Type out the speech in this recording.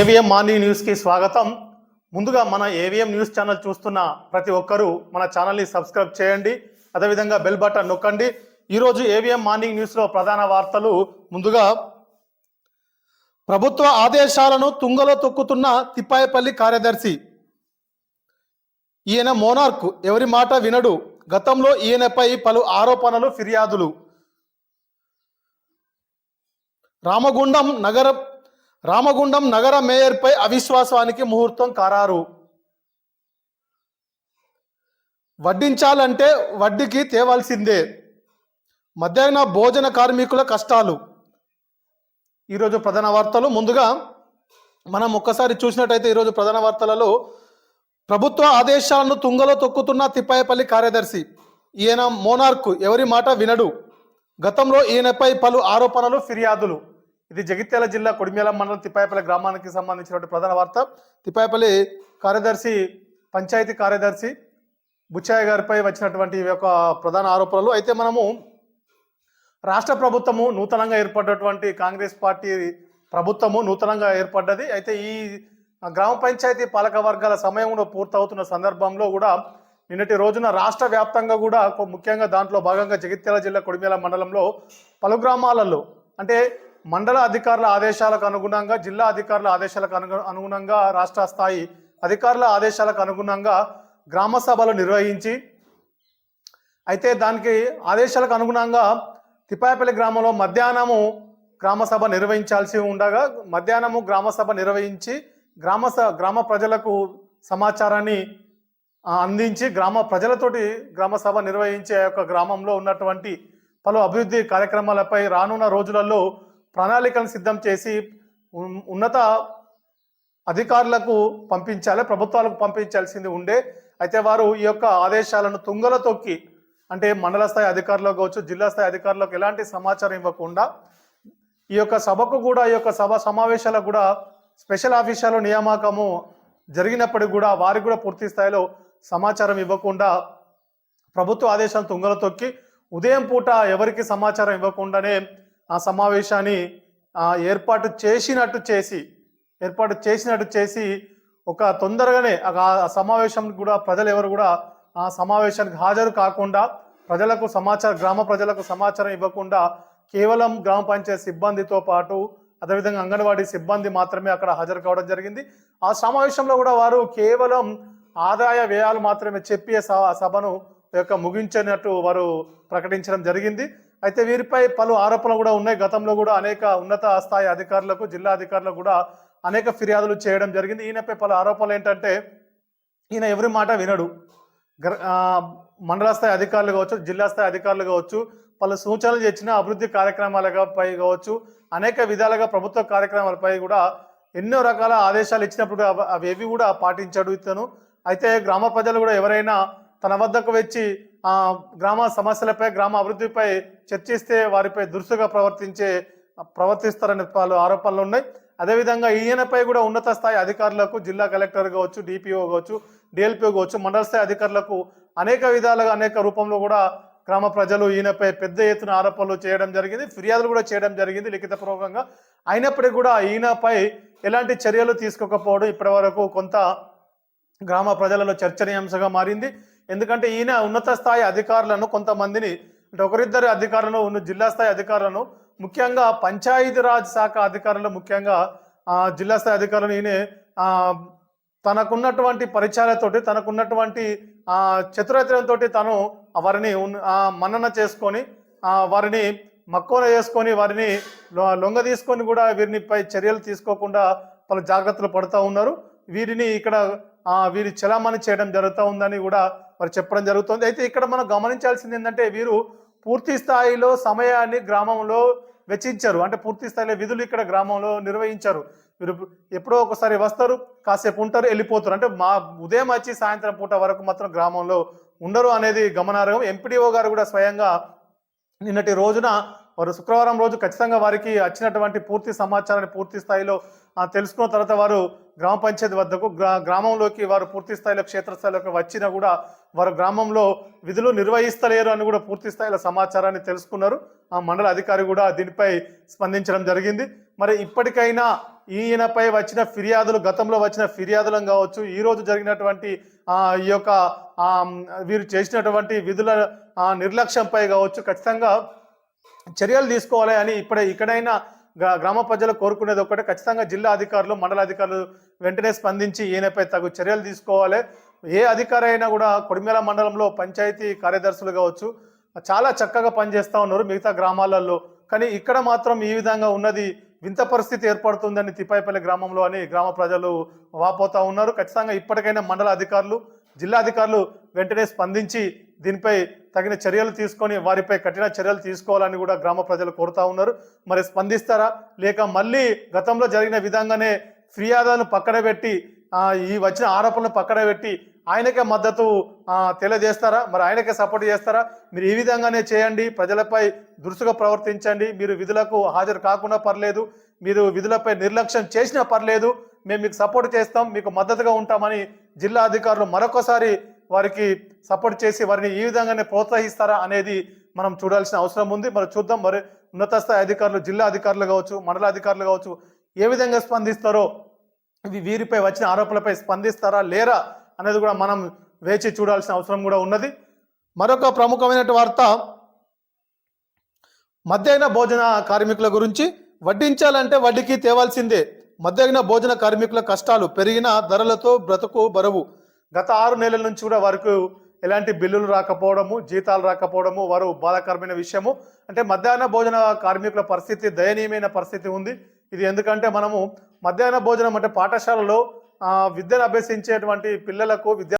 AVM morning న్యూస్కి స్వాగతం. ముందుగా మన ఏవిఎం న్యూస్ ఛానల్ చూస్తున్న ప్రతి ఒక్కరూ మన ఛానల్ని సబ్స్క్రైబ్ చేయండి. అదేవిధంగా బెల్ బటన్ నొక్కండి. ఈరోజు ఏవిఎం మార్నింగ్ న్యూస్లో ప్రధాన వార్తలు ముందుగా. ప్రభుత్వ ఆదేశాలను తుంగలో తొక్కుతున్న తిప్పాయపల్లి కార్యదర్శి. ఈయన మోనార్క్ ఎవరి మాట వినడు. గతంలో ఈయనపై పలు ఆరోపణలు ఫిర్యాదులు. రామగుండం నగర రామగుండం నగర మేయర్పై అవిశ్వాసానికి ముహూర్తం ఖరారు వడ్డించాలంటే వడ్డీకి తేవాల్సిందే. మధ్యాహ్న భోజన కార్మికుల కష్టాలు. ఈరోజు ప్రధాన వార్తలు. ముందుగా మనం ఒక్కసారి చూసినట్టయితే ఈరోజు ప్రధాన వార్తలలో ప్రభుత్వ ఆదేశాలను తుంగలో తొక్కుతున్న తిప్పాయపల్లి కార్యదర్శి ఈయన మోనార్క్ ఎవరి మాట వినడు. గతంలో ఈయనపై పలు ఆరోపణలు ఫిర్యాదులు. ఇది జగిత్యాల జిల్లా కొడిమేల మండలం తిప్పాయపల్లి గ్రామానికి సంబంధించినటువంటి ప్రధాన వార్త. తిప్పాయపల్లి కార్యదర్శి పంచాయతీ కార్యదర్శి బుచ్చాయ గారిపై వచ్చినటువంటి ఈ యొక్క ప్రధాన ఆరోపణలు. అయితే మనము రాష్ట్ర ప్రభుత్వము నూతనంగా ఏర్పడినటువంటి కాంగ్రెస్ పార్టీ ప్రభుత్వము నూతనంగా ఏర్పడ్డది. అయితే ఈ గ్రామ పంచాయతీ పాలక వర్గాల సమయంలో పూర్తవుతున్న సందర్భంలో కూడా నిన్నటి రోజున రాష్ట్ర వ్యాప్తంగా కూడా ముఖ్యంగా దాంట్లో భాగంగా జగిత్యాల జిల్లా కొడిమేల మండలంలో పలు గ్రామాలలో అంటే మండల అధికారుల ఆదేశాలకు అనుగుణంగా జిల్లా అధికారుల ఆదేశాలకు అను అనుగుణంగా రాష్ట్ర స్థాయి అధికారుల ఆదేశాలకు అనుగుణంగా గ్రామ సభలు నిర్వహించి అయితే దానికి ఆదేశాలకు అనుగుణంగా తిపాయపల్లి గ్రామంలో మధ్యాహ్నము గ్రామ సభ నిర్వహించాల్సి ఉండగా మధ్యాహ్నము గ్రామ సభ నిర్వహించి గ్రామ స గ్రామ ప్రజలకు సమాచారాన్ని అందించి గ్రామ ప్రజలతోటి గ్రామ సభ నిర్వహించే యొక్క గ్రామంలో ఉన్నటువంటి పలు అభివృద్ధి కార్యక్రమాలపై రానున్న రోజులలో ప్రణాళికలను సిద్ధం చేసి ఉన్నత అధికారులకు పంపించాలి ప్రభుత్వాలకు పంపించాల్సింది ఉండే. అయితే వారు ఈ యొక్క ఆదేశాలను తుంగలో తొక్కి అంటే మండల స్థాయి అధికారులకు కావచ్చు జిల్లా స్థాయి అధికారులకు ఎలాంటి సమాచారం ఇవ్వకుండా ఈ యొక్క సభకు కూడా ఈ యొక్క సభ సమావేశాలకు కూడా స్పెషల్ ఆఫీసర్ల నియామకము జరిగినప్పటికీ కూడా వారికి కూడా పూర్తి స్థాయిలో సమాచారం ఇవ్వకుండా ప్రభుత్వ ఆదేశాలు తుంగల తొక్కి ఉదయం పూట ఎవరికి సమాచారం ఇవ్వకుండానే ఆ సమావేశాన్ని ఏర్పాటు చేసినట్టు చేసి ఏర్పాటు చేసినట్టు చేసి ఒక తొందరగానే ఆ సమావేశం కూడా ప్రజలు ఎవరు కూడా ఆ సమావేశానికి హాజరు కాకుండా ప్రజలకు సమాచారం గ్రామ ప్రజలకు సమాచారం ఇవ్వకుండా కేవలం గ్రామ పంచాయతీ సిబ్బందితో పాటు అదేవిధంగా అంగన్వాడీ సిబ్బంది మాత్రమే అక్కడ హాజరు కావడం జరిగింది. ఆ సమావేశంలో కూడా వారు కేవలం ఆదాయ వ్యయాలు మాత్రమే చెప్పి సభను యొక్క ముగించినట్టు వారు ప్రకటించడం జరిగింది. అయితే వీరిపై పలు ఆరోపణలు కూడా ఉన్నాయి. గతంలో కూడా అనేక ఉన్నత స్థాయి అధికారులకు జిల్లా అధికారులకు కూడా అనేక ఫిర్యాదులు చేయడం జరిగింది. ఈయనపై పలు ఆరోపణలు ఏంటంటే ఈయన ఎవరి మాట వినడు. గ్ర- మండల స్థాయి అధికారులు కావచ్చు జిల్లా స్థాయి అధికారులు కావచ్చు పలు సూచనలు చేసిన అభివృద్ధి కార్యక్రమాలపై కావచ్చు అనేక విధాలుగా ప్రభుత్వ కార్యక్రమాలపై కూడా ఎన్నో రకాల ఆదేశాలు ఇచ్చినప్పుడు అవి ఏవి కూడా పాటించాడు ఇతను. అయితే గ్రామ ప్రజలు కూడా ఎవరైనా తన వద్దకు వచ్చి గ్రామ సమస్యలపై గ్రామ అభివృద్ధిపై చర్చిస్తే వారిపై దురుసుగా ప్రవర్తించే ప్రవర్తిస్తారనే పలు ఆరోపణలు ఉన్నాయి. అదేవిధంగా ఈయనపై కూడా ఉన్నత స్థాయి అధికారులకు జిల్లా కలెక్టర్ కావచ్చు డిపిఓ కావచ్చు డిఎల్పిఓ కావచ్చు మండల స్థాయి అధికారులకు అనేక విధాలుగా అనేక రూపంలో కూడా గ్రామ ప్రజలు ఈయనపై పెద్ద ఎత్తున ఆరోపణలు చేయడం జరిగింది. ఫిర్యాదులు కూడా చేయడం జరిగింది లిఖితపూర్వకంగా. అయినప్పటికీ కూడా ఈయనపై ఎలాంటి చర్యలు తీసుకోకపోవడం ఇప్పటి వరకు కొంత గ్రామ ప్రజలలో చర్చనీయాంశంగా మారింది. ఎందుకంటే ఈయన ఉన్నత స్థాయి అధికారులను కొంతమందిని అంటే ఒకరిద్దరు అధికారులను ఉన్న జిల్లా స్థాయి అధికారులను ముఖ్యంగా పంచాయతీరాజ్ శాఖ అధికారులు ముఖ్యంగా జిల్లా స్థాయి అధికారులను ఈయన తనకున్నటువంటి పరిచయాలతోటి తనకున్నటువంటి ఆ, చతురత్రంతో తను వారిని ఉన్- ఆ, మన్నన చేసుకొని వారిని మక్కువ చేసుకొని వారిని లొంగ తీసుకొని కూడా వీరినిపై చర్యలు తీసుకోకుండా పలు జాగ్రత్తలు పడుతూ ఉన్నారు. వీరిని ఇక్కడ వీరి చలామణి చేయడం జరుగుతూ ఉందని కూడా వారు చెప్పడం జరుగుతుంది. అయితే ఇక్కడ మనం గమనించాల్సింది ఏంటంటే వీరు పూర్తి స్థాయిలో సమయాన్ని గ్రామంలో వెచ్చించారు. అంటే పూర్తి స్థాయిలో విధులు ఇక్కడ గ్రామంలో నిర్వహించారు. వీరు ఎప్పుడో ఒకసారి వస్తారు కాసేపు ఉంటారు వెళ్ళిపోతారు. అంటే మా ఉదయం వచ్చి సాయంత్రం పూట వరకు మాత్రం గ్రామంలో ఉండరు అనేది గమనార్హం. ఎంపీడీఓ గారు కూడా స్వయంగా నిన్నటి రోజున వారు శుక్రవారం రోజు ఖచ్చితంగా వారికి వచ్చినటువంటి పూర్తి సమాచారాన్ని పూర్తి స్థాయిలో తెలుసుకున్న తర్వాత వారు గ్రామ పంచాయతీ వద్దకు గ్రా గ్రామంలోకి వారు పూర్తి స్థాయిలో క్షేత్రస్థాయిలోకి వచ్చినా కూడా వారు గ్రామంలో విధులు నిర్వహిస్తలేరు అని కూడా పూర్తి స్థాయిలో సమాచారాన్ని తెలుసుకున్నారు. ఆ మండల అధికారి కూడా దీనిపై స్పందించడం జరిగింది. మరి ఇప్పటికైనా ఈయనపై వచ్చిన ఫిర్యాదులు గతంలో వచ్చిన ఫిర్యాదులను కావచ్చు ఈరోజు జరిగినటువంటి ఈ యొక్క వీరు చేసినటువంటి విధుల ఆ, నిర్లక్ష్యంపై కావచ్చు ఖచ్చితంగా చర్యలు తీసుకోవాలి అని ఇప్పుడే ఇక్కడైనా గ్రామ ప్రజలు కోరుకునేది ఒకటే. ఖచ్చితంగా జిల్లా అధికారులు మండల అధికారులు వెంటనే స్పందించి ఈయనపై తగు చర్యలు తీసుకోవాలి. ఏ అధికారి అయినా కూడా కొడిమేల మండలంలో పంచాయతీ కార్యదర్శులు కావచ్చు చాలా చక్కగా పనిచేస్తూ ఉన్నారు మిగతా గ్రామాలలో. కానీ ఇక్కడ మాత్రం ఈ విధంగా ఉన్నది వింత పరిస్థితి ఏర్పడుతుందని తిపాయిపల్లి గ్రామంలో అని గ్రామ ప్రజలు వాపోతా ఉన్నారు. ఖచ్చితంగా ఇప్పటికైనా మండల అధికారులు జిల్లా అధికారులు వెంటనే స్పందించి దీనిపై తగిన చర్యలు తీసుకొని వారిపై కఠిన చర్యలు తీసుకోవాలని కూడా గ్రామ ప్రజలు కోరుతా ఉన్నారు. మరి స్పందిస్తారా? లేక మళ్ళీ గతంలో జరిగిన విధంగానే ఫిర్యాదులను పక్కన పెట్టి ఈ వచ్చిన ఆరోపణలు పక్కన పెట్టి ఆయనకే మద్దతు తెలియజేస్తారా? మరి ఆయనకే సపోర్ట్ చేస్తారా? మీరు ఈ విధంగానే చేయండి. ప్రజలపై దురుసుగా ప్రవర్తించండి. మీరు విధులకు హాజరు కాకుండా పర్లేదు. మీరు విధులపై నిర్లక్ష్యం చేసినా పర్లేదు. మేము మీకు సపోర్ట్ చేస్తాం. మీకు మద్దతుగా ఉంటామని జిల్లా అధికారులు మరొకసారి వారికి సపోర్ట్ చేసి వారిని ఈ విధంగానే ప్రోత్సహిస్తారా అనేది మనం చూడాల్సిన అవసరం ఉంది. మరి చూద్దాం. మరి ఉన్నత స్థాయి అధికారులు జిల్లా అధికారులు కావచ్చు మండల అధికారులు కావచ్చు ఏ విధంగా స్పందిస్తారో ఇవి వీరిపై వచ్చిన ఆరోపణలపై స్పందిస్తారా లేరా అనేది కూడా మనం వేచి చూడాల్సిన అవసరం కూడా ఉన్నది. మరొక ప్రముఖమైన వార్త మధ్యాహ్న భోజన కార్మికుల గురించి. వడ్డించాలంటే వడ్డీకి తేవాల్సిందే. మధ్యాహ్న భోజన కార్మికుల కష్టాలు పెరిగిన ధరలతో బ్రతుకు బరువు. గత ఆరు నెలల నుంచి కూడా వరకు ఎలాంటి బిల్లులు రాకపోవడము జీతాలు రాకపోవడము వారు బాధాకరమైన విషయము. అంటే మధ్యాహ్న భోజన కార్మికుల పరిస్థితి దయనీయమైన పరిస్థితి ఉంది. ఇది ఎందుకంటే మనము మధ్యాహ్న భోజనం అంటే పాఠశాలలో విద్యను అభ్యసించేటువంటి పిల్లలకు విద్య